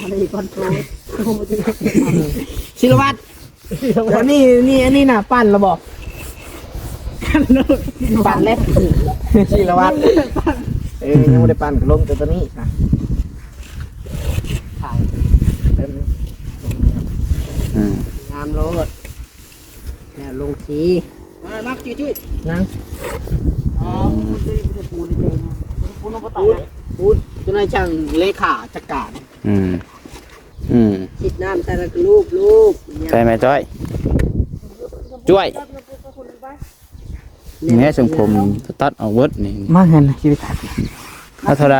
อะไรก่อนโตศิลวัตรแล้วนี่นี่อันนี้น่ะปั้นระบอกปั้นเล็บศิลวัตรเอ้ยยังไม่ได้ปั้นก็ลงแต่ตัวนี้นะถ่ายเต็มอืมงามโลดเนี่ยลงทีมานักจุ้ยจุ้ยนั่งอ๋อปูนปูนปูนปูนปูนตัวนายช่างเลขาจัดการ อืม อืมคิดน้ำแต่ละลูกลูกเนี่ยใช่ไหมจ้อยจ้วยนี่แม่สมคมตัดเอาเวิร์ดนี่มาเงินชีวิตถัดเอาเท่าไหร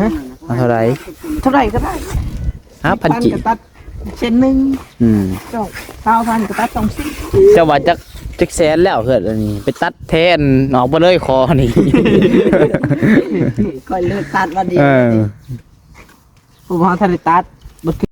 ฮะเอาเท่าไหรเท่าไหร่ก็ได้ห้าพันจิกระตัดเช่นหนึ่งอืมสองเก้าพันกระตัดสองสิบเจ้าว่าจักจักแสนแล้วเกิดอันนี้ไปตัดแทนออกมาเลยคอนี่คอยเลือกตัดวันเดียเอวอ ผมเอาทะเลตัดบดขึ้น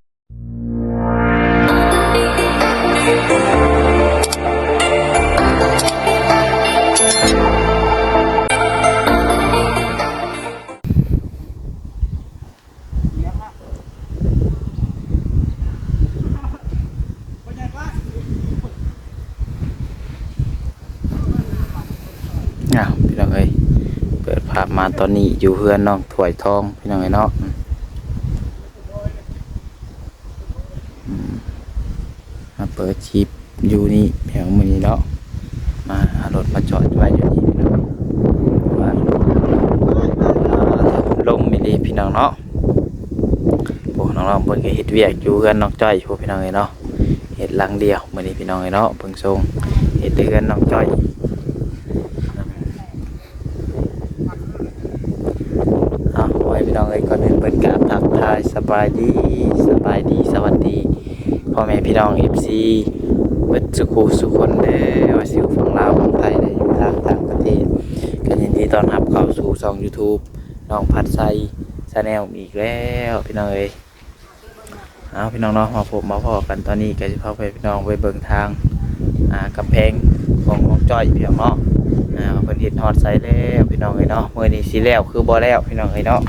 อ้าวพี่น้องเอ้ยเปิดภาพมาตอนนี้อยู่เฮือนน้องถวยทองพี่น้องเอ้ยเนาะอืมมาเปิดชิปอยู่นี่แผงมือนี้เนาะมาหารถมาจอดไว้อยู่นี่พี่น้องว่าลมไม่ดีพี่น้องเนาะพวกน้องๆเพิ่นก็เฮ็ดเวียกอยู่เฮือนน้องจ้อยพวกพี่น้องเอ้ยเนาะเฮ็ดลังเดียวมื้อนี้พี่น้องเอ้ยเนาะเพิ่งส่งเฮ็ดต่เฮือนน้องจ้อยอะขอให้พี่น้องเอ้ยก่อนอื่นเปิดกราบทักทายสบายดีสบายดีสวัสดี พ่อแม่พี่น้องเอฟซีเบิดสุขุสุขคนเด้อว่าสิอยู่ฝั่งลาวฝั่งไทยได้อยู่ทางต่างประเทศกันยินดีต้อนรับเข้าสู่ช่อง YouTube น้องพัดไซชาแนลอีกแล้วพี่น้องเอ้ยเอาพี่น้องเนาะมาพบมาพอกันตอนนี้ก็จะพาไปพี่น้องไปเบิ่งทางอ่ากำแพงของของจ้อยพี่น้องเนาะอ่าเพิ่นเฮ็ดฮอดใส่แล้วพี่น้องเอ้ยเนาะมื้อนี้สิแล้วคือบ่แล้วพี่น้องเอ้ยเนาะ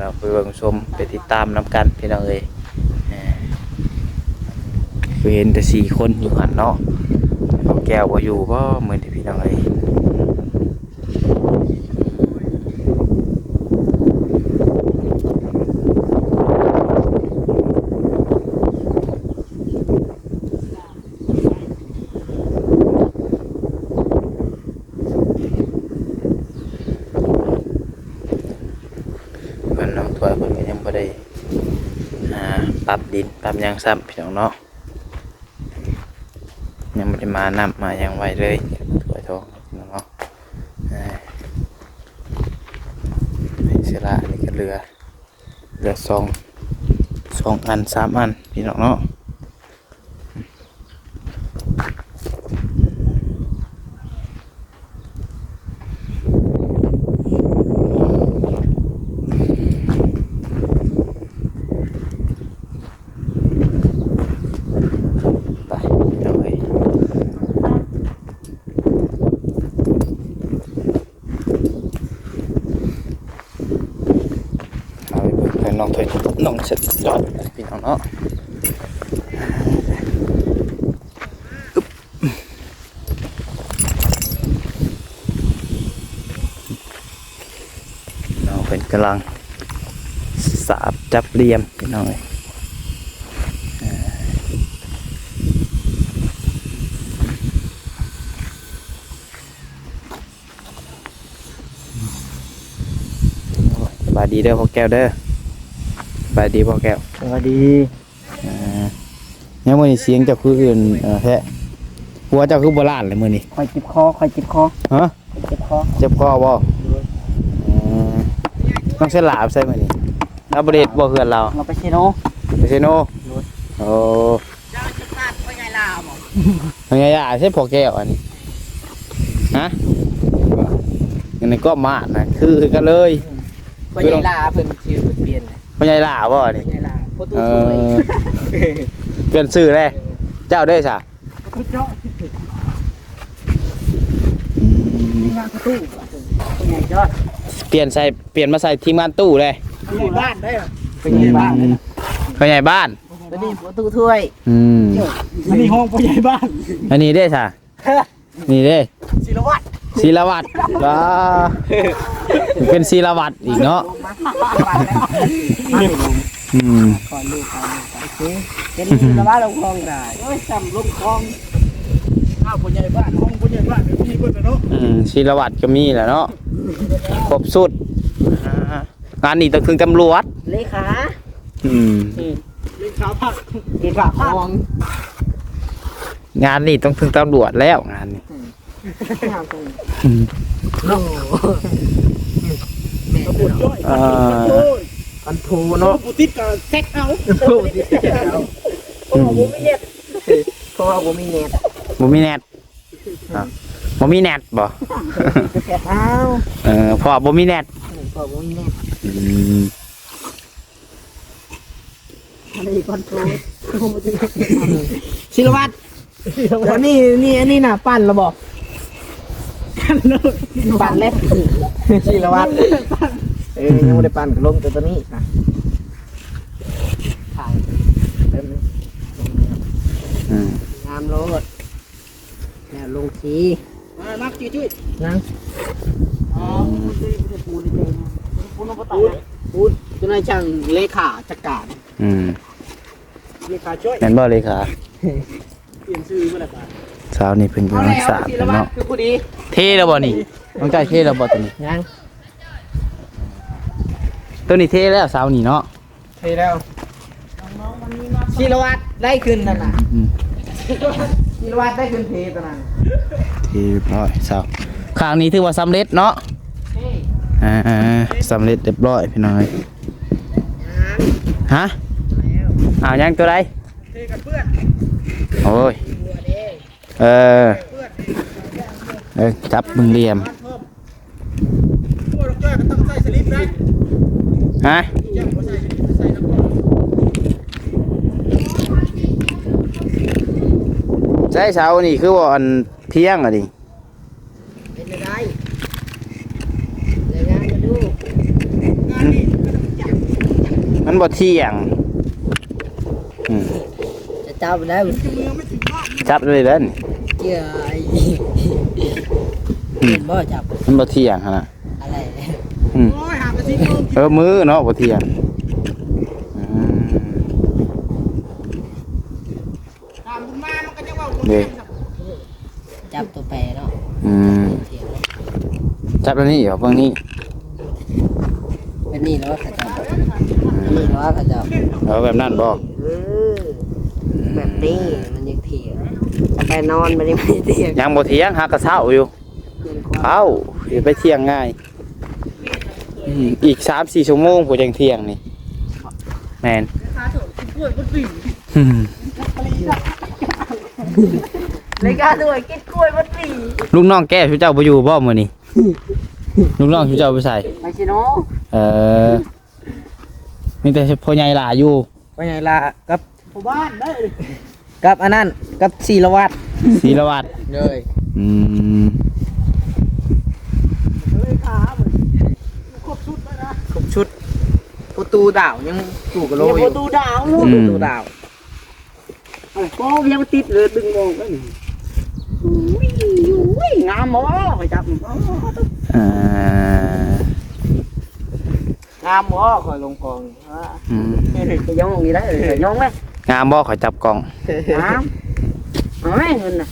เราไปเบิ่งชมไปติดตามนํกันพี่น้องเอ้ย คือเห็นแต่สี่คนอยู่หันเนาะเอาแก้วบ่อยู่บ่มื้อนี้พี่น้องเอ้ยเพิ่นน้องถวเพิ่นก็ยังบ่ได้อ่าปรับดินปรับหยังซ้ำพี่น้องเนาะ มานํมายังไว้เลยถวยทองนเนาะเสยละนี่ก็เหลือเหลือสองสองอันสามอันพี่น้องเนาะ ไปเดี๋ยวไปเอาไปเบิ่งเพื่อนน้องถอยน้องเสร็จยอดพี่น้องเนาะอึ๊บน้องเป็นกำลังสาบจับเหลี่ยมพี่น้องเอ้ยบายดีเด้อพ่อแก้วเด้อ บายดีพ่อแก้วสวัสดีอ่าเนี่ยมื้อนี้เสียงเจ้าคืออื่นเออแท้หัวเจ้าคือโบราณเลยมื้อนี้คอยจิบคอคอยจิบคอฮะคอยจิบคอเจ็บคอบ่อืมต้องใช้หลาบใส่มื้อนี้เราบ่ได้เฮ็ดบ่เฮือนเราเราไปเชโนไปซิโนโอ้เจ้าจะตัดไปไงล่ะบอกยังไงอะใช่พ่อแก้วอันนี้ฮะอันนี้ก็มาดนะคือกันเลยไปไงล่ะเพิ่นชื่อเปลี่ยนเลย พ่อใหญ่หลาบ่ไปนี่ไงล่ะโคตรเอสวยอเปลี่ยนชื่อเลยเจ้าได้ซะคิดเนาะคิดถึงมีงานประตูเป็นไงยอดเปลี่ยนใส่เปลี่ยนมาใส่ทีมงานตู้เลยเป็นไงบ้านได้เหรอเป็นไงบ้านเลยผู้ใหญ่บ้านตัวนี้ประตูถ้วยอืม อันนี้ห้องผู้ใหญ่บ้านอันนี้เด้ซะนี่เด้ศิลวัตร ศิลวัตรว้าเป็นศิลวัตรอีกเนาะบ้านแล้วอืมก่อนลูกก่อนลูกโอเคเป็นศิลวัตรลงคลองได้โอ้ยจำลงคลองข้าวผู้ใหญ่บ้านห้องผู้ใหญ่บ้านเป็นพี่เพิ่นน่ะเนาะอืมศิลวัตรก็มีแหละเนาะครบสุดอ่างานนี้ต้องถึงตำรวจเลขาอืมเลขาพักเลขาพักงานนี้ต้องถึงตำรวจแล้วงานนี้อืม โอ้แม่บุญด้วยอ่าอันโทเนาะปูติดกับเซ็ตเอาโทที่เสียแล้วโอ้โหไม่เน็ตเพราะว่าผมมีเน็ตบ่มีแนทอะบ่มีแนทบ่จะแค่เอาเออเพอบ่มีแนทเพราะผมมีเน็ตอืมอันนี้คอนโทรลศิลวัตรอันนี้นี่อันนี้น่ะปั้นระบอก ปั้นเล็บศิลวัตรเออยังไม่ได้ปั้นก็ลงตัวตัวนี้นะถ่ายเต็มเลยอืมงามโลดแล้วลงสีมานักจุ้ยจุ้ยนั่งอ๋อปูนปูนปูนปูนปูนพูดพูดตัวนายช่างเลขาจัดการอืมมีขาช่วยแม่นบ่เลยค่ะเปลี่ยนชื่อเมื่อไหร่ ป่ะเช้านี้เพิ่นกำลังสร้างศิลกันวัตรเนาะคือผู้ดีเท่แล้วบ่นี่น้องใจเท่แล้วบ่ตัวนี้ยังตัวนี้เท่แล้วเช้านี้เนาะเทแล้วศิลวัตรได้ขึ้นนั่นน่ะอืมศิลวัตรได้ขึ้นเทตัวนั้นเท่เรียบร้อยเช้าครั้งนี้ถือว่าสำเร็จเนาะอ่าๆสำเร็จเรียบร้อยพี่น้อยฮะอ้าวยังตัวใดเทกับเพื่อนโอ้ย เออเออจับมึงเหลี่ยมตัวดอกจ้อยก็ต้องใส่สลิปได้ฮะแจ้งว่าใส่สลิปใส่น้ำมันใช่เช้านี่คือว่าอันเที่ยงอะดิเป็นอะไรเดี๋ยวงานมาดูงานนี้ก็ต้องจับมันบ่เที่ยงอืมจะจับแล้วเมืองไม่ถึงบ้านจับเลยเล่น เกี่ยไอ้อืมเป็นบ่จับมันบ่เที่ยงหั่นน่ะอะไรอืมโอ้ยหากระซิบโยมเออมือเนาะบ่เที่ยงอืมตามคุณมามันก็จะว่าเด้จับตัวแปรเนาะอืมเถียงจับแล้วนี่เหรอเพิ่งนี่เป็นนี่แล้วว่าเขาจับนี่แล้วว่าเขาจับเอาแบบนั้นบ่เออแบบนี้มันยังเถียง แต่นอนมันยังไม่เถียงยังบ่เที่ยงหากระเช้าอยู่เกินความเอ้าสิไปเที่ยงง่ายอืมอีก3-4ชั่วโมงผู้จังเที่ยงนี่แม่นขาโถกล้วยมันปีอืมเลยกาด้วยกินกล้วยมันปีลูกน้องแก้ชูเจ้าบ่อยู่บ่มื้อนี้ลูกน้องชูเจ้าไปใส่ไปชิโน่เออมีแต่พ่อใหญ่หลาอยู่ไปไหนล่ะกับผู้บ้านได้กับอันนั้นกับศิลวัตร ศีลวัตรเลยอืมเลยขาเหมือนครบชุดแล้วนะครบชุดประตูดาวยังถูกกระโหลกอปยู่ระตูดาวประตูดาวก็ยังติดเลยดึงมองได้อุ้ยอุ้ยงามบ่ไปจับอ่างามบ่คอยลงกองอืมไปย่องนี่ได้เลยย่องไหมงามบ่ขอยจับกล่องงาม เอาไหมเงินน่ะ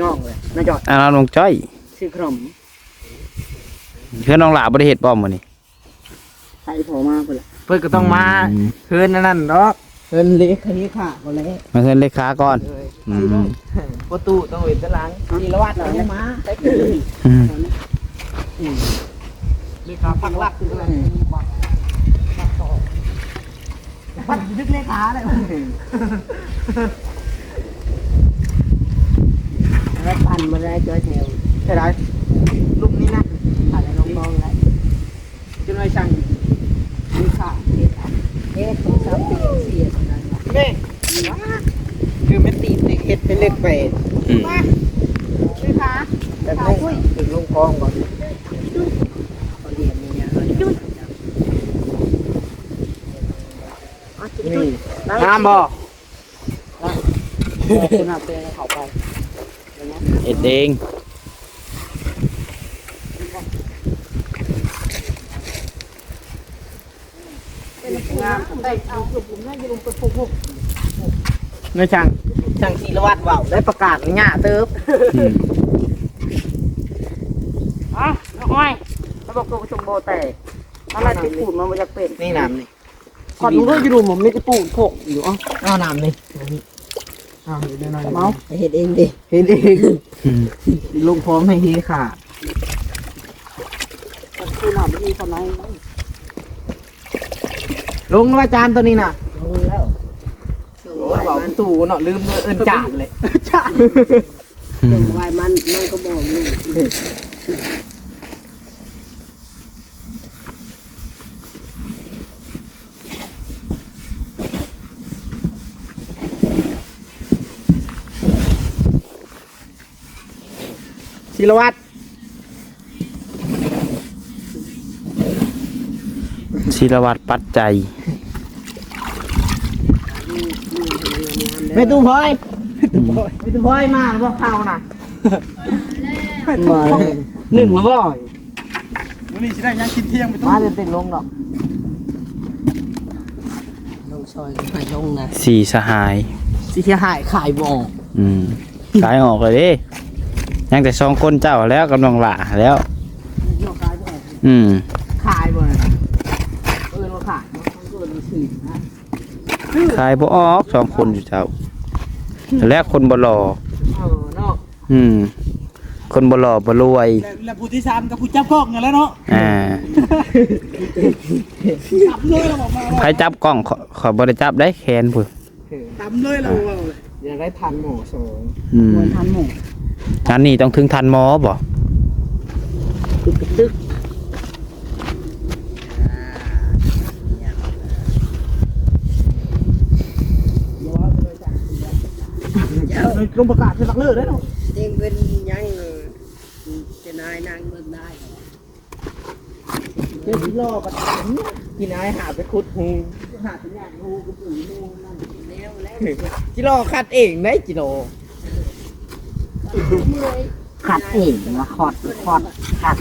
ย่องเลยน่าจอดอ่าน้องจ้อยซื้อขนมเพื่อนน้องหลาบ่ได้เฮ็ดบ่มื้อนี้ใส่พอมาเพิ่นเพิ่นก็ต้องมาเพิ่นนั่นนั่นดอกเพิ่นเล็กนี้ค่ะบ่แล้วมาเฮือนเลขาก่อนอืมประตูต้องเว้นด้านหลังศิลวัตรน่ะมาได้ขึ้นอืมเลยขาปักหลักคืออะไรปักดึกเลยขาเลย แล้วพัน มาได้จ้อยแถวใช่ไหมลูกนี้นะอะไรลงกองไรจนไอ้ช่างมีขาเฮ็ดอะเฮ็ดสองสามปีเสียเท่านั้นล่ะเด้คือมันตีเด็กเฮ็ดเป็นเลขแปดอืมคือขาแต่ไม่ถึงลงกองก่อนเขาเรียนนี่เนี่ยเขาจะนี่งามบ่คุณเอาเปเขาไป เอ็ดเองงามได้เอาคือผมน่าจะลงไปพุกพุกเนื้อช่างช่างศิลวัตรว่าวได้ประกาศง่าเติบอืมอะน้องอ้อยเขาบอกตัวชมโบแต่อะไรที่ปูดมันมาจากเป็นนี่น้ำนี่ก่อนมึงก็จะดูผมไม่ได้ปูดพกอยู่อะเอาน้ำนี่ อ้าวเดี๋ยวหน่อยเมาเห็นเองดิเห็นเองอืมลงพร้อมให้เฮขาดคือหนามที่คนไหนลงว่าจานตัวนี้น่ะลงแล้วโอ้ยบอกตู่เนาะลืมเอินจานเลยอืมวายมันมันก็บอกอยู่ ศิลวัตรศิลวัตรปัจจัยไม่ตู้พลอยไม่ตู้พลอยมาแล้วก็เข้าน่ะมาหนึ่งแล้วบ่อยวันนี้สิได้ยังกินเที่ยงไปทุกมาจะติดลงดอกลงซอยก็ให้ลงนะสี่สหายสิเสียหายขายบ่ออืมขายออกเลยเดิ ยังแต่สองคนเจ้าแล้วกำลังหละแล้ว อืมขายบ่นะเอินว่าขายเนาะมันก็เป็นสื่อนะขายบ่ออกสองคนอยู่เจ้าแล้วคนบ่หล่อเออเนาะอืมคนบ่หล่อบ่รวยแล้วแล้วผู้ที่สามกับผู้จับกล้องกันแล้วเนาะ อ่าจับเลยเราบอกมาใครจับกล้องขอขอบ่ได้จับได้แคนพุ่นจับเลยเราบอกเลยอยากได้ทันหมอสองอืมทันหมู งานนี้ต้องถึงทันหมอบ่ตึกตึกลงประกาศให้ลักเลิกได้เนาะเด้งเป็นยังจะนายนางเบิ่งได้เดี๋ยวสิรอประทานกินไอ้หาไปขุดหูหาสัญญาณงูก็ปืนงูนั่นแล้วแล้วจิรอคัดเองได้จิโร ขัดเองมาขอดขอดขัด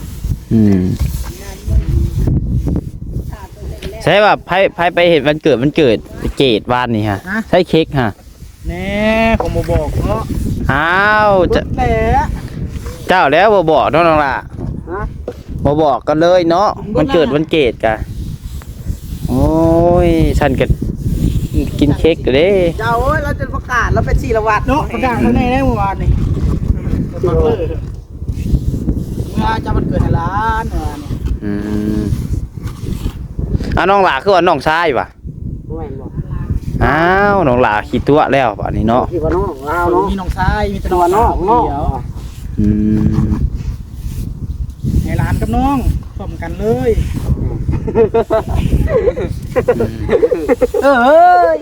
อืมใช่ว่าไผไผไปเห็นวันเกิดวันเกิดไปเกตวานนี่ฮะ ใช่เค้กฮะแน่ผมมาบอกเนาะอ้าวจะแหละเจ้าแล้วบ่บอกเนาะน้องล่ะฮะบ่บอกกันเลยเนาะวันเกิดวันเกตกะโอ้ยฉันก็กินเค้กอยู่เด้ เจ้าเอ้ยเราจะประกาศเราเป็นศิลวัตรเนาะประกาศข้างในได้เมื่อวานนี่ ลักเลิกเมื่อจะมันเกิดในร้านเมื่อวานนี่อืมอะน้องหลาคือว่าน้องชายว่ะแม่นบอกอ้าวน้องหลาขี้ตัวแล้วป่านนี้เนาะที่ว่าน้องเราเนาะมีน้องชายมีแต่ตัวน้องน้องเดียวอืมในร้านกับน้องพร้อมกันเลย เอ้ย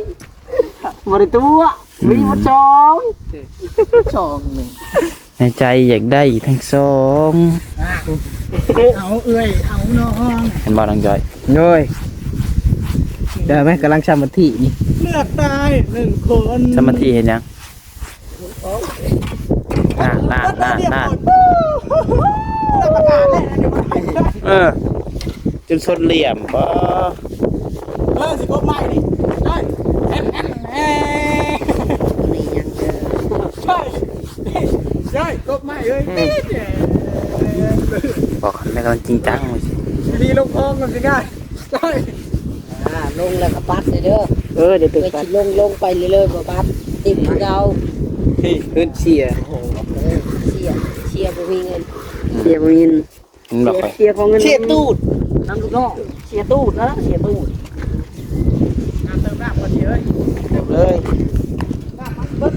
บริตัวมีหมดสองสองหนึ่ง ในใจอยากได้ทั้งสองอะเอาเอ้ยเอาน้องเห็นบ่น้องจอยโอ้ยเดี๋ยวไหมกำลังชำมัธินี่เลือกได้หนึ่งคนสมาธิเห็นยังน่าน่าน่าน่าแล้วประกาศเลยนะเดี๋ยวมันไปได้เออจนสดเหลี่ยมบ่เออสิกบไม้นี่ใช่แอนแอนแอนนี่ยังเจอใช่ ใช่กบไม้เอ้ยนี่เนี่ยบอกกันแล้วกำลังจริงจังเลยสิมีลงพองกันสิง่ายใช่อ่าลงแล้วก็ปัดเลยเด้อเออเดี๋ยวไปตึกไปลงลงไปเรื่อยๆบ่ปัดติดเราที่ขึ้นเชียร์เออเชียร์เชียร์บ่มีเงินเชียร์บ่มีเงินมึงบอกไปเชียร์ของเงินเชียร์ตูดน้ำลูกน้องเชียร์ตูดนะเชียร์ตูดงานเติมน้ำก่อนเยอะเต็มเลย น้ำมันเบิด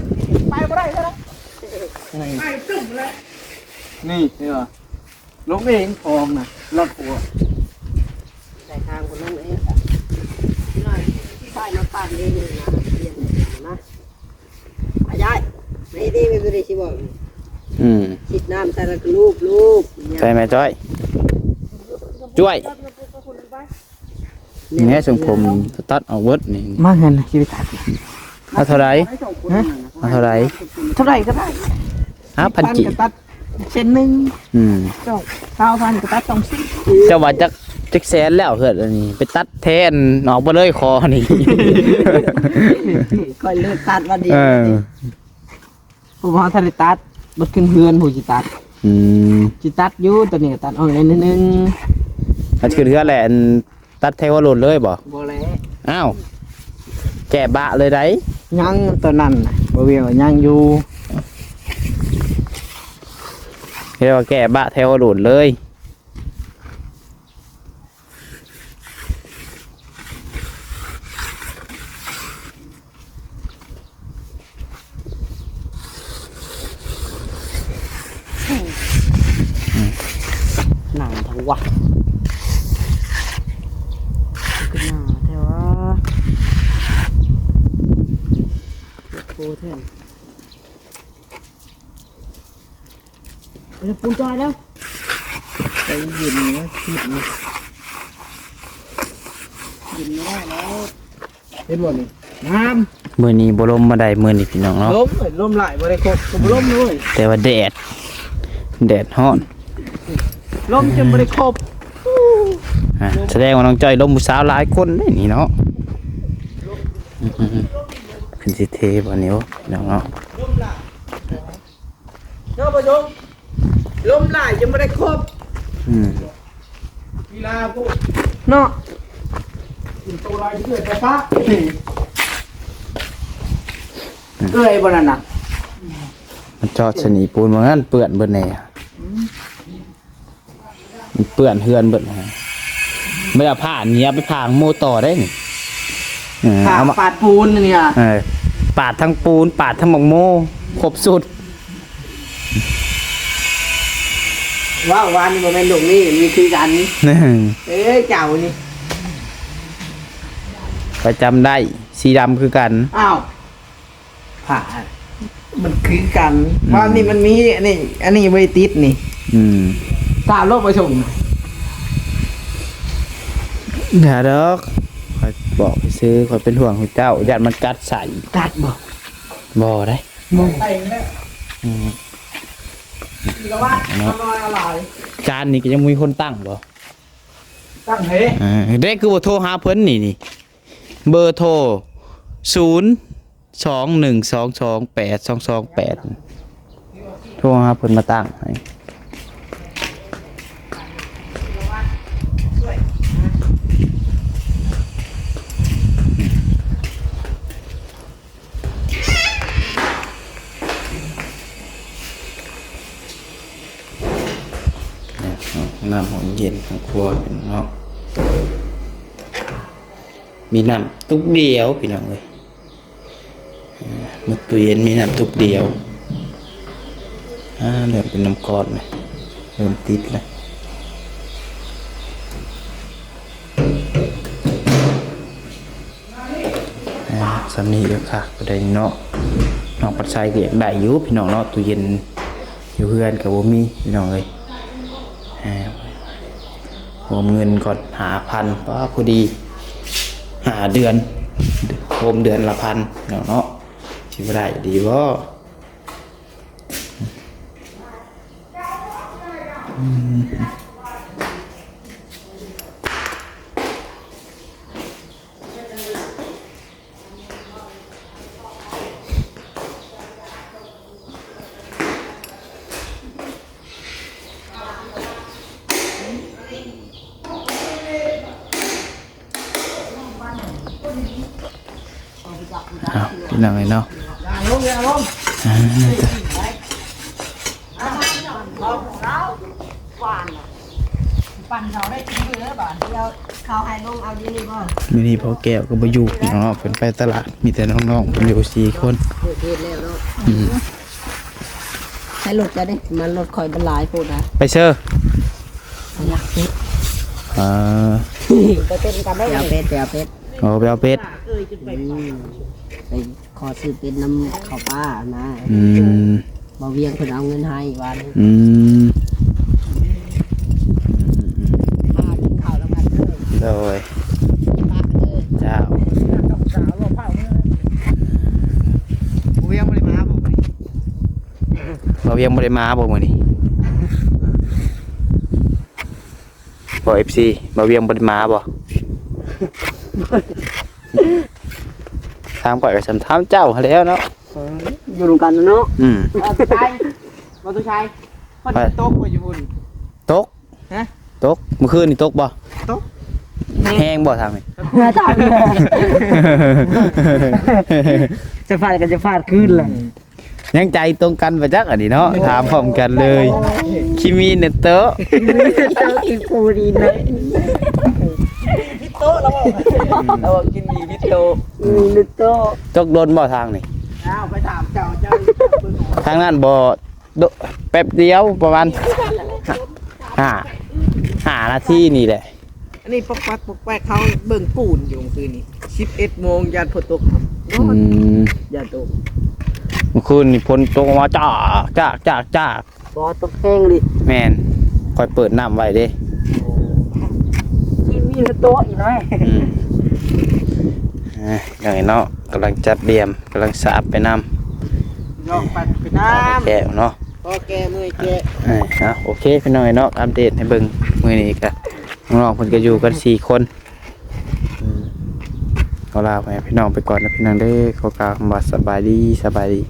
ไปบ่ได้แล้ว ไปตึ้มเลยนี่นี่เหรอลงเองฟองนะรถหัวใส่ทางคนนั้นเองที่น้อยที่ใต้มาปาดเองเลยนะเรียนนะอายายไม่ได้ไม่ได้ชิบอกอืมฉีดน้ำใส่แล้วก็ลูบลูบใช่ไหมจ้อยจ้วยแม่ทรงผมตัดเอาเวิร์ดนี่มาเงินนะชีวิตตัดเอาเท่าไหรฮะเอาเท่าไหรเท่าไหร่ก็ได้ ห้าพันกีก็ตัดเส้นหนึ่งอืมสองเก้าพันก็ตัดสองสิบเจ้าว่าจักจักแสนแล้วเกิดอันนี้ ไปตัดแทนออกมาเลยคอนี่ค่อยเลิกตัดวันเดียเอวอผมว่าทะเลตัดบดขึ้นเฮือนผู้จิตัดอืมจิตัดอยู่ตัวนี้ก็ตัดออกนิดนึงอันคือเรือแหละอันตัดแทวโลดเลยบ่บ่แล้วอ้าวแก่บะเลยได้ยังตัวนั้นน่ะบ่เวียวยังอยู่ เรียกว่าแก่บะแถวหลุดเลย หนังทั้งวันขึ้นหน้าแต่ว่าโคเท่นเอ้ยปูน จอยแล้วใจเย็นนะคิดนะกินไม่ได้แล้วเห็นบ่นี่น้มือนี้บรมมาได้มือนี้พี่น้องเนาะำล้มเลยล้มหลายบ่ได้ครบก็บ่ล้มเลยแต่ว่าแดด แดดฮ้อนล้มจนบ่ได้ครบอะแสดงว่าน้องจ้อยลมผู้สาวหลายคนได้นี่เนาะอืมๆๆขึ้นสิเทบ่นิ้วพี่น้องเนาะล้มหลายเนาะบ่ชม ล้มหลายจนบ่ได้ครบอืมกีฬาพวกเนาะกินตัวลายเกิดแต่ฟ้าเอ้ยบ่นั่นน่ะมันจอดสนีปูนว่างั้นเปื้อนเบิดแน่มันเปื้อนเฮือนเบิดนะไม่เอาผ้าเนี้ยไปพางโมต่อได้นี่เออขาเอามาปาดปูนเนี่ยเออปาดทั้งปูน ปาดทั้งหมกโมครบสุด ว่าวานนี่บ่แม่นลูกนี่มีคือกัน นี่เอ้ยเจ้านี่ก็จำได้สีดำคือกัน อ้าวผ่ามันคือกันว่านี่มันมีอันนี้อันนี้ไว้ติดนี่อืมตามโลกประชมอย่าดอกคอยบอกไปซื้อคอยเป็นห่วงของเจ้าญาติมันกัดใส่ตัดบ่บ่ได้มองไปแล้วอืม แล้วว่าอร่อยอร่อยจานนี้ก็ยังมีคนตั้งบ่ตั้งเฮ้อ่าเด็กคือบ่โทรหาเพิ่นนี่นี่เบอร์โทรศูนย์สองหนึ่งสองสองแปดสองสองแปดโทรหาเพิ่นมาตั้งให้น้ำหอม เย็นของครัวเป็นเนาะมีน้ำตุกเดียวพี่น้องเลยมือตู้เย็นมีน้ำตุกเดียวอ่าเริ่มเป็นน้ำก้อนเลยเริ่มติดเลยอ่าสำนีเดียวค่ะก็ได้เนาะน้องปัดชัยก็อยากได้อยู่พี่น้องเนาะตู้เย็นอยู่เพื่อนกับว่มีพี่น้องเลย มเงินก่อนหาพันเพราพอดีหาเดือนโฮมเดือนละพันเนาะชิบได้ดีบ่อืม น้องเลยเนาะลงอย่าลงอ่าจ้ะปั่นเขาได้กินเยอะบ่เดี๋ยวเขาให้ลงเอาดีนี่บ่มินี่พ่อแก้วก็บ่อยู่พี่น้องเนาะเพิ่นไปตลาดมีแต่น้องๆเพิ่นอยู่สี่คนเกิดเหตุแล้วเนาะอืมให้รถจะได้มันรถคอยบรรลายพูดนะไปเชอร์อยากเป็ดอ่าไปเป็นกันได้เป็ดเป็ดเป็ดโอ้ไปเอาเป็ดไป ขอซื้อเป็นน้ำข้าวปลานะมบ่เวียงเพิ่นเอาเงินให้อีกวันเด้โดยพาเจ้าเวียงบ่ได้มาบ่เราเวียงบ่ได้มาบ่มื้อนี่บอเอฟซีบาเวียงบ่ได้มาบ่ ถามก่อยก็สำถามเจ้าหั้นแหล้วเนาะ อยู่รวมกันเนาะอืมเอาตัวชายมาตัวชายมันจะตกไปอยู่บนตกฮะ ตกเมื่อคืนนี่ตกบ่ตก แห้งบ่ทางนี้ตายจะฟาดกันจะฟาดขึ้นเลยยังใจตรงกันประจักอันนี้เนาะถามพร้อมกันเลยคิมีเนโตะเจ้ากินปูดีนะพิโต้แล้วบอก เรากินมีพิโต้มีนึกโตตกโดนบ่ทางนี่อ้าวไปถามเจ้าเจ้าทางนั้นบ่โดแป๊บเดียวประมาณห้าห้านาทีนี่แหละ อันนี้ปกปักปกแปกเขาเบิ่งปูนอยู่เมื่อคืนนี้สิบเอ็ดโมงยานฝนตกครับอืมยานตกเมื่อคืนนี่ฝนตกมาจ้ากจ้ากจ้ากจ้ากบอตกแห้งดิแม่นคอยเปิดน้ำไว้เด้กิน มีนึกโตอีกน้อยอืมอะอย่างนี้เนาะกำลังจัดเตรียมกำลังสาบไปน้ลองไปไปน้ำแก้วเนาะำพอแกมือแกเอ้ยเอาโอเคพี่น้อยเนาะอัปเดตให้เบิ่งมื้อนี้ก็น้องๆเพิ่นก็อยู่กันสี่คนอืมเอาลาไปพี่น้องไปก่อนนะพี่น้องเด้อขอกล่าวคำว่าสบายดีสบายดี